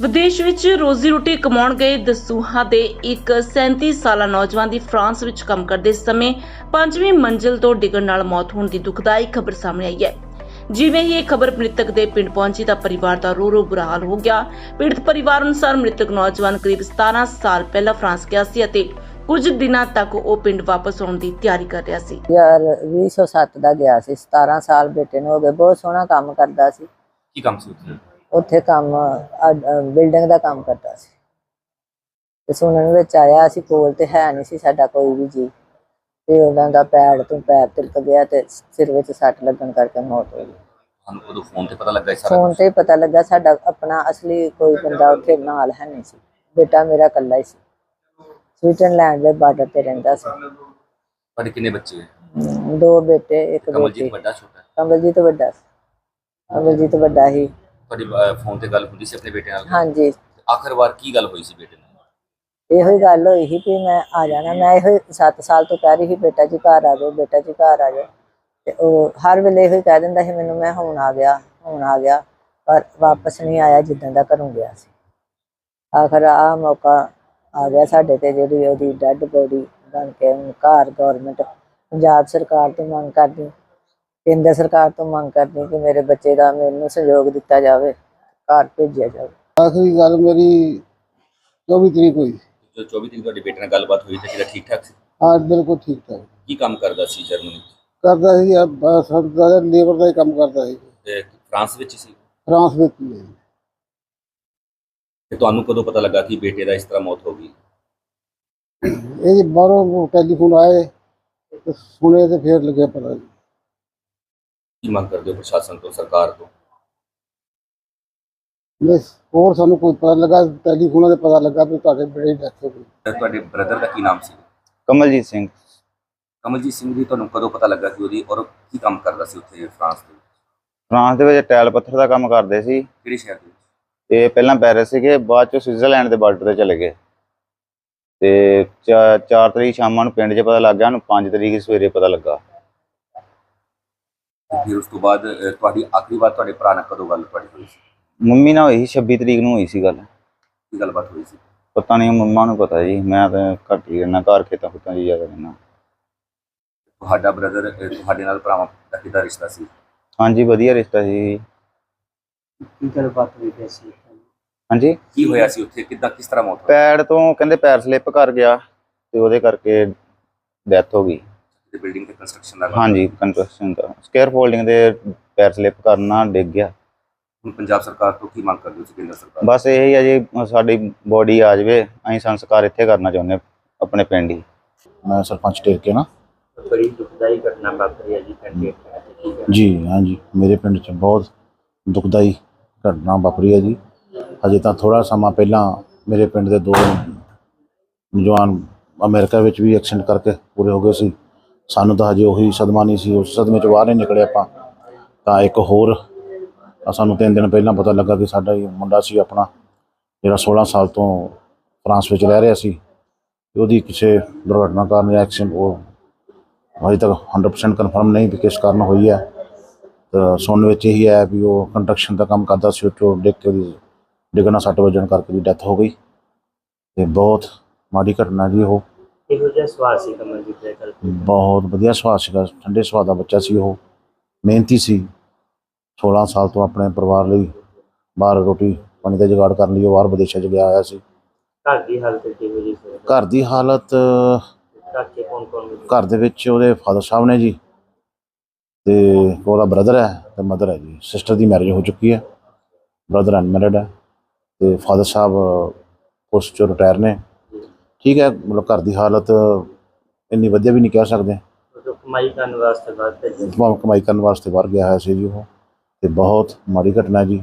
ਵਿਦੇਸ਼ ਵਿੱਚ ਰੋਜ਼ੀ ਰੋਟੀ ਕਮਾਉਣ ਗਏ ਦਸੂਹਾ ਦੇ ਇੱਕ 37 ਸਾਲਾ ਨੌਜਵਾਨ ਦੀ ਫਰਾਂਸ ਵਿੱਚ ਕੰਮ ਕਰਦੇ ਸਮੇਂ ਪੰਜਵੀਂ ਮੰਜ਼ਿਲ ਤੋਂ ਡਿੱਗਣ ਨਾਲ ਮੌਤ ਹੋਣ ਦੀ ਦੁਖਦਾਈ ਖਬਰ ਸਾਹਮਣੇ ਆਈ ਹੈ। ਜਿਵੇਂ ਹੀ ਇਹ ਖਬਰ ਮ੍ਰਿਤਕ ਦੇ ਪਿੰਡ ਪਹੁੰਚੀ ਤਾਂ ਪਰਿਵਾਰ ਦਾ ਰੋ ਰੋ ਬੁਰਾ ਹਾਲ ਹੋ ਗਿਆ। ਪੀੜਤ ਪਰਿਵਾਰ ਅਨੁਸਾਰ ਮ੍ਰਿਤਕ ਨੌਜਵਾਨ ਕਰੀਬ 17 ਸਾਲ ਪਹਿਲਾਂ ਫਰਾਂਸ ਗਿਆ ਸੀ ਅਤੇ ਕੁਝ ਦਿਨਾਂ ਤੱਕ ਉਹ ਪਿੰਡ ਵਾਪਸ ਆਉਣ ਦੀ ਤਿਆਰੀ ਕਰ ਰਿਹਾ ਸੀ। ਯਾਰ 2007 ਦਾ ਗਿਆ ਸੀ 17 ਸਾਲ ਬੇਟੇ ਨੂੰ ਹੋ ਗਏ ਬਹੁਤ ਸੋਹਣਾ ਕੰਮ ਕਰਦਾ ਸੀ। ਕੀ ਕੰਮ ਸੀ ਉੱਥੇ? ਉੱਥੇ ਕੰਮ ਬਿਲਡਿੰਗ ਦਾ ਕੰਮ ਕਰਦਾ ਸੀ। ਤੇ ਸੁਣਨ ਵਿੱਚ ਆਇਆ ਸੀ ਕੋਲ ਤੇ ਹੈ ਨਹੀਂ ਸੀ ਸਾਡਾ ਕੋਈ ਵੀ ਜੀ। ਤੇ ਉਹਨਾਂ ਦਾ ਪੈਰ ਤੋਂ ਪੈਰ ਤਿਲਕ ਗਿਆ ਤੇ ਸਿਰ ਵਿੱਚ ਸੱਟ ਲੱਗਣ ਕਰਕੇ ਮੌਤ ਹੋ ਗਈ। ਉਦੋਂ ਫੋਨ ਤੇ ਪਤਾ ਲੱਗਾ ਇਹ ਸਾਰਾ ਫੋਨ ਤੇ ਪਤਾ ਲੱਗਾ ਸਾਡਾ ਆਪਣਾ ਅਸਲੀ ਕੋਈ ਬੰਦਾ ਉੱਥੇ ਨਾਲ ਹੈ ਨਹੀਂ ਸੀ। ਬੇਟਾ ਮੇਰਾ ਇਕੱਲਾ ਹੀ ਸੀ। ਸਵਿਟਜ਼ਰਲੈਂਡ ਦੇ ਬਾਰਡਰ ਤੇ ਰਹਿੰਦਾ ਸੀ। ਤੁਹਾਡੇ ਕਿੰਨੇ ਬੱਚੇ ਦੋ ਬੇਟੇ ਇੱਕ ਬੇਟੀ। ਕਮਲਜੀਤ ਵੱਡਾ ਛੋਟਾ? ਕਮਲਜੀਤ ਵੱਡਾ ਸੀ। ਕਮਲਜੀਤ ਵੱਡਾ ਹੀ। ਤੁਹਾਡੀ ਫੋਨ ਤੇ ਗੱਲ ਹੁੰਦੀ ਸੀ ਆਪਣੇ ਬੇਟੇ ਨਾਲ? ਹਾਂਜੀ। ਆਖਰ ਵਾਰ ਕੀ ਗੱਲ ਹੋਈ ਸੀ ਬੇਟੇ ਨਾਲ? ਇਹੋ ਹੀ ਗੱਲ ਹੋਈ ਸੀ ਵੀ ਮੈਂ ਆ ਜਾਣਾ। ਮੈਂ ਇਹੋ 7 ਸਾਲ ਤੋਂ ਕਹਿ ਰਹੀ ਸੀ ਬੇਟਾ ਜੀ ਘਰ ਆ ਜਾਓ ਬੇਟਾ ਜੀ ਘਰ ਆ ਜਾਓ। ਤੇ ਉਹ ਹਰ ਵੇਲੇ ਇਹੋ ਹੀ ਕਹਿ ਦਿੰਦਾ ਸੀ ਮੈਨੂੰ ਮੈਂ ਹੁਣ ਆ ਗਿਆ ਹੁਣ ਆ ਗਿਆ ਪਰ ਵਾਪਸ ਨਹੀਂ ਆਇਆ ਜਿੱਦਾਂ ਦਾ ਘਰੋਂ ਗਿਆ ਸੀ। ਆਖਰ ਆ ਮੌਕਾ ਆ ਗਿਆ ਸਾਡੇ ਤੇ ਜਿਹੜੀ ਉਹਦੀ ਡੈੱਡ ਬੋਡੀ ਬਣ ਕੇ ਹੁਣ ਘਰ ਗਵਰਨਮੈਂਟ ਪੰਜਾਬ ਸਰਕਾਰ ਤੋਂ ਮੰਗ ਕਰਦੀ। ਕੇਂਦਰ ਸਰਕਾਰ ਤੋਂ ਮੰਗ ਕਰਦੀ ਕਿ ਮੇਰੇ ਬੱਚੇ ਦਾ ਮੈਨੂੰ ਸਹਿਯੋਗ ਦਿੱਤਾ ਜਾਵੇ ਘਰ ਭੇਜਿਆ ਜਾਵੇ। ਆਖਰੀ ਗੱਲ ਮੇਰੀ 24 ਤਰੀਕ ਹੋਈ। ਜੋ 24 ਦਿਨ ਤੁਹਾਡੇ ਬੇਟੇ ਨਾਲ ਗੱਲਬਾਤ ਹੋਈ ਤਾਂ ਕਿਹਦਾ ਠੀਕ ਠਾਕ ਸੀ? ਹਾਂ ਬਿਲਕੁਲ ਠੀਕ ਠਾਕ ਕੀ ਕੰਮ ਕਰਦਾ ਸੀ ਜਰਮਨੀ ਵਿੱਚ? ਕਰਦਾ ਸੀ ਆ ਬਸ ਦਾ ਲੇਬਰ ਦਾ ਹੀ ਕੰਮ ਕਰਦਾ ਸੀ। ਤੇ ਫਰਾਂਸ ਵਿੱਚ ਸੀ? ਫਰਾਂਸ ਵਿੱਚ ਹੀ ਹੈ। ਤੇ ਤੁਹਾਨੂੰ ਕਦੋਂ ਪਤਾ ਲੱਗਾ ਕਿ ਬੇਟੇ ਦਾ ਇਸ ਤਰ੍ਹਾਂ ਮੌਤ ਹੋ ਗਈ? ਇਹ ਜੀ ਬਾਹਰੋਂ ਟੈਲੀਫੋਨ ਆਏ ਤੇ ਸੁਣੇ ਤੇ ਫੇਰ ਲੱਗਿਆ ਪਤਾ ਜੀ। ਕੀ ਮੰਗ ਕਰਦੇ ਹੋ ਪ੍ਰਸ਼ਾਸਨ ਤੋਂ ਸਰਕਾਰ ਤੋਂ? ਨਹੀਂ ਹੋਰ ਸਾਨੂੰ ਕੋਈ ਪਤਾ ਲੱਗਾ ਟੈਲੀਫੋਨਾਂ ਤੇ ਪਤਾ ਲੱਗਾ ਵੀ ਤੁਹਾਡੇ ਬੜੇ ਡੈਥ ਹੋ ਗਈ। ਤੇ ਤੁਹਾਡੇ ਬ੍ਰਦਰ ਦਾ ਕੀ ਨਾਮ ਸੀ? ਕਮਲਜੀਤ ਸਿੰਘ। ਕਮਲਜੀਤ ਸਿੰਘ ਜੀ ਤੁਹਾਨੂੰ ਕਦੋਂ ਪਤਾ ਲੱਗਾ ਕਿ ਉਹਦੀ ਔਰ ਕੀ ਕੰਮ ਕਰਦਾ ਸੀ ਉੱਥੇ ਫਰਾਂਸ ਦੇ ਵਿੱਚ? ਫਰਾਂਸ ਦੇ ਵਿੱਚ ਟੈਲ ਪੱਥਰ ਦਾ ਕੰਮ ਕਰਦੇ ਸੀ। ਕਿਹੜੇ ਸ਼ਹਿਰ ਦੇ ਵਿੱਚ? ਤੇ ਪਹਿਲਾਂ ਪੈਰਿਸ ਸੀਗੇ ਬਾਅਦ ਚ ਸਵਿਟਜ਼ਰਲੈਂਡ ਦੇ ਬਾਰਡਰ ਤੇ ਚਲੇ ਗਏ। ਤੇ 4 ਤਰੀਕ ਸ਼ਾਮਾਂ ਨੂੰ ਪਿੰਡ 'ਚ ਪਤਾ ਲੱਗ ਗਿਆ ਉਹਨੂੰ 5 ਤਰੀਕ ਸਵੇਰੇ ਪਤਾ ਲੱਗਾ। ਤੇ ਫਿਰ ਉਸ ਤੋਂ ਬਾਅਦ ਅਹ, ਤੁਹਾਡੀ ਆਖਰੀ ਵਾਰ ਤੁਹਾਡੇ ਭਰਾ ਨਾਲ ਕਦੋਂ ਗੱਲ ਤੁਹਾਡੀ ਹੋਈ ਸੀ? ਮੰਮੀ ਨਾਲ ਹੋਈ ਸੀ 26 ਤਰੀਕ ਨੂੰ ਹੋਈ ਸੀ ਗੱਲ। ਕੀ ਗੱਲਬਾਤ ਹੋਈ ਸੀ? ਪਤਾ ਨਹੀਂ ਮੰਮਾ ਨੂੰ ਪਤਾ ਜੀ। ਮੈਂ ਤਾਂ ਘੱਟ ਹੀ ਰਹਿਣਾ ਘਰ ਖੇਤਾਂ ਖੁੱਤਾਂ ਹੀ ਜ਼ਿਆਦਾ ਰਹਿਣਾ ਤੁਹਾਡਾ ਬ੍ਰਦਰ ਤੁਹਾਡੇ ਨਾਲ ਭਰਾਵਾਂ ਦਾ ਕਿਹਦਾ ਰਿਸ਼ਤਾ ਸੀ? ਹਾਂਜੀ ਵਧੀਆ ਰਿਸ਼ਤਾ ਸੀ। ਕੀ ਗੱਲਬਾਤ ਹੋਈ ਪਈ ਸੀ? ਹਾਂਜੀ? ਕੀ ਹੋਇਆ ਸੀ ਉੱਥੇ? ਕਿੱਦਾਂ ਕਿਸ ਤਰ੍ਹਾਂ ਮੌਤ ਹੋਈ? ਪੈੜ ਤੋਂ ਕਹਿੰਦੇ ਪੈਰ ਸਲਿੱਪ ਕਰ ਗਿਆ ਤੇ ਉਹਦੇ ਕਰਕੇ ਡੈਥ ਹੋ ਗਈ। ਤੇ ਬਿਲਡਿੰਗ ਤੇ ਕੰਸਟਰਕਸ਼ਨ ਦਾ ਹਾਂਜੀ ਕੰਸਟਰਕਸ਼ਨ ਦਾ। ਸਕੇਅਰ ਫੋਲਡਿੰਗ ਦੇ ਪੈਰ ਸਲਿੱਪ ਕਰਨਾ ਡਿੱਗ ਗਿਆ। ਹੁਣ ਪੰਜਾਬ ਸਰਕਾਰ ਤੋਂ ਕੀ ਮੰਗ ਕਰਦੇ ਹੋ ਤੁਸੀਂ ਕੇਂਦਰ ਸਰਕਾਰ ਬਸ ਇਹ ਹੀ ਆ ਜੀ ਸਾਡੀ ਬੋਡੀ ਆ ਜਾਵੇ ਅਸੀਂ ਸੰਸਕਾਰ ਇੱਥੇ ਕਰਨਾ ਚਾਹੁੰਦੇ ਹਾਂ, ਆਪਣੇ ਪਿੰਡ ਹੀ। ਮੈਂ ਸਰਪੰਚ ਟੇਕੇ ਨਾ। ਬੜੀ ਦੁਖਦਾਈ ਘਟਨਾ ਵਾਪਰੀ ਹੈ ਜੀ ਪਿੰਡ ਹੈ ਜੀ ਹਾਂਜੀ ਮੇਰੇ ਪਿੰਡ 'ਚ ਬਹੁਤ ਦੁਖਦਾਈ ਘਟਨਾ ਵਾਪਰੀ ਹੈ ਜੀ। ਅਜੇ ਤਾਂ ਥੋੜਾ ਸਮਾਂ ਪਹਿਲਾਂ ਮੇਰੇ ਪਿੰਡ ਦੇ ਦੋ ਨੌਜਵਾਨ ਅਮਰੀਕਾ ਵਿੱਚ ਵੀ ਐਕਸੀਡੈਂਟ ਕਰਕੇ ਪੂਰੇ ਹੋ ਗਏ ਸੀ। ਸਾਨੂੰ ਤਾਂ ਹਜੇ ਉਹੀ ਸਦਮਾ ਨਹੀਂ ਸੀ, ਉਸ ਸਦਮੇ 'ਚ ਬਾਹਰ ਨਹੀਂ ਨਿਕਲੇ ਆਪਾਂ। ਤਾਂ ਇੱਕ ਹੋਰ ਸਾਨੂੰ ਤਿੰਨ ਦਿਨ ਪਹਿਲਾਂ ਪਤਾ ਲੱਗਾ ਕਿ ਸਾਡਾ ਹੀ ਮੁੰਡਾ ਸੀ ਆਪਣਾ, ਜਿਹੜਾ 16 ਸਾਲ ਤੋਂ ਫਰਾਂਸ ਵਿੱਚ ਰਹਿ ਰਿਹਾ ਸੀ। ਉਹਦੀ ਕਿਸੇ ਦੁਰਘਟਨਾ ਕਾਰਨ ਐਕਸੀਡੈਂਟ ਉਹ ਹਜੇ ਤੱਕ 100% ਕਨਫਰਮ ਨਹੀਂ ਵੀ ਕਿਸ ਕਾਰਨ ਹੋਈ ਹੈ। ਤਾਂ ਸੁਣਨ ਵਿੱਚ ਇਹੀ ਹੈ ਵੀ ਉਹ ਕੰਸਟਰਕਸ਼ਨ ਦਾ ਕੰਮ ਕਰਦਾ ਸੀ ਉਹ 'ਚੋਂ ਡਿੱਗ ਕੇ ਉਹਦੀ ਡਿੱਗਣਾ ਸੱਟ ਵੱਜਣ ਕਰਕੇ ਦੀ ਡੈਥ ਹੋ ਗਈ। ਤੇ ਬਹੁਤ ਮਾੜੀ ਘਟਨਾ ਜੀ ਉਹ। ਇਹੋ ਜਿਹਾ ਸਵਾਲ ਸੀ ਕਮਲਜੀਤ ਦੇ ਕੱਲ ਬਹੁਤ ਵਧੀਆ ਸੁਭਾਅ ਸੀਗਾ ਠੰਡੇ ਸੁਭਾਅ ਦਾ ਬੱਚਾ ਸੀ ਉਹ। ਮਿਹਨਤੀ ਸੀ। 16 ਸਾਲ ਤੋਂ ਆਪਣੇ ਪਰਿਵਾਰ ਲਈ ਬਾਹਰ ਰੋਟੀ ਪਾਣੀ ਦਾ ਜੁਗਾੜ ਕਰਨ ਲਈ ਉਹ ਬਾਹਰ ਵਿਦੇਸ਼ਾਂ 'ਚ ਗਿਆ ਹੋਇਆ ਸੀ। ਘਰ ਦੀ ਹਾਲਤ ਕਿਹੋ ਜਿਹੀ ਸੀ? ਘਰ ਦੀ ਹਾਲਤ ਚ ਕੌਣ ਕੌਣ? ਘਰ ਦੇ ਵਿੱਚ ਉਹਦੇ ਫਾਦਰ ਸਾਹਿਬ ਨੇ ਜੀ ਤੇ ਉਹਦਾ ਬ੍ਰਦਰ ਹੈ ਤੇ ਮਦਰ ਹੈ ਜੀ। ਸਿਸਟਰ ਦੀ ਮੈਰਿਜ ਹੋ ਚੁੱਕੀ ਹੈ। ਬ੍ਰਦਰ ਅਨਮੈਰਿਡ ਹੈ ਤੇ ਫਾਦਰ ਸਾਹਿਬ ਪੋਸਟ ਚੋਂ ਰਿਟਾਇਰ ਨੇ। ਠੀਕ ਹੈ ਮਤਲਬ ਘਰ ਦੀ ਹਾਲਤ ਇੰਨੀ ਵਧੀਆ ਵੀ ਨਹੀਂ ਕਹਿ ਸਕਦੇ। ਕਮਾਈ ਕਰਨ ਵਾਸਤੇ ਬਾਅਦ ਭੇਜਿਆ। ਕਮਾਈ ਕਰਨ ਵਾਸਤੇ ਬਾਹਰ ਗਿਆ ਹੋਇਆ ਸੀ ਜੀ ਉਹ। ਤੇ ਬਹੁਤ ਮਾੜੀ ਘਟਨਾ ਜੀ।